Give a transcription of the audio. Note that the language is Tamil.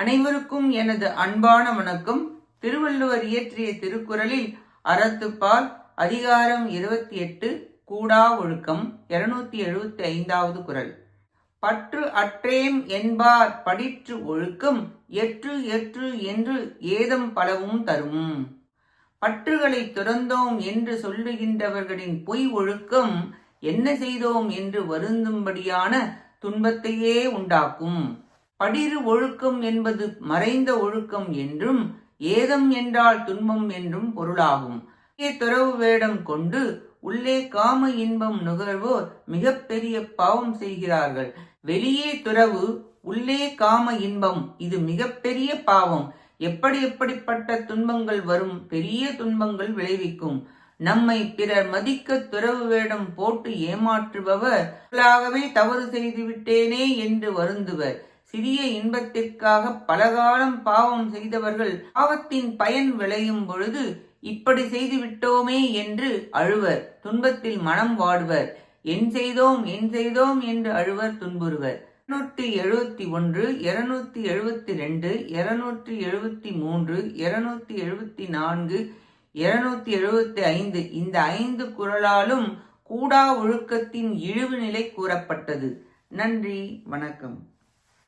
அனைவருக்கும் எனது அன்பான வணக்கம். திருவள்ளுவர் இயற்றிய திருக்குறளில் அறத்துப்பால் அதிகாரம் இருபத்தி எட்டு கூடா ஒழுக்கம் இருநூத்தி எழுபத்தி ஐந்தாவது குரல் பற்று அற்றேம் என்பார் படிற்று ஒழுக்கம் எற்று எற்று என்று ஏதம் பலவும் தரும். பற்றுகளை துறந்தோம் என்று சொல்லுகின்றவர்களின் பொய் ஒழுக்கம் என்ன செய்தோம் என்று வருந்தும்படியான துன்பத்தையே உண்டாக்கும். படிறு ஒழுக்கம் என்பது மறைந்த ஒழுக்கம் என்றும் ஏதம் என்றால் துன்பம் என்றும் பொருளாகும். துறவு வேடம் கொண்டு உள்ளே காம இன்பம் நுகர்வோர் மிகப்பெரிய பாவம் செய்கிறார்கள். வெளியே துறவு உள்ளே காம இன்பம் இது மிகப்பெரிய பாவம். எப்படி எப்படிப்பட்ட துன்பங்கள் வரும் பெரிய துன்பங்கள் விளைவிக்கும். நம்மை பிறர் மதிக்க துறவு வேடம் போட்டு ஏமாற்றுபவர் தவறு செய்து விட்டேனே என்று வருந்துவர். சிறிய இன்பத்திற்காக பலகாலம் பாவம் செய்தவர்கள் பாவத்தின் பயன் விளையும் பொழுது இப்படி செய்து விட்டோமே என்று அழுவர் துன்பத்தில் மனம் வாடுவர். என் செய்தோம் என் செய்தோம் என்று அழுவர் துன்புறுவர். இருநூற்றி எழுபத்தி ஒன்று இருநூத்தி எழுபத்தி ரெண்டு இருநூற்றி எழுபத்தி மூன்று இருநூத்தி எழுபத்தி நான்கு இருநூத்தி எழுபத்தி ஐந்து. இந்த ஐந்து குரலாலும் கூடா ஒழுக்கத்தின் இழிவு நிலை கூறப்பட்டது. நன்றி வணக்கம்.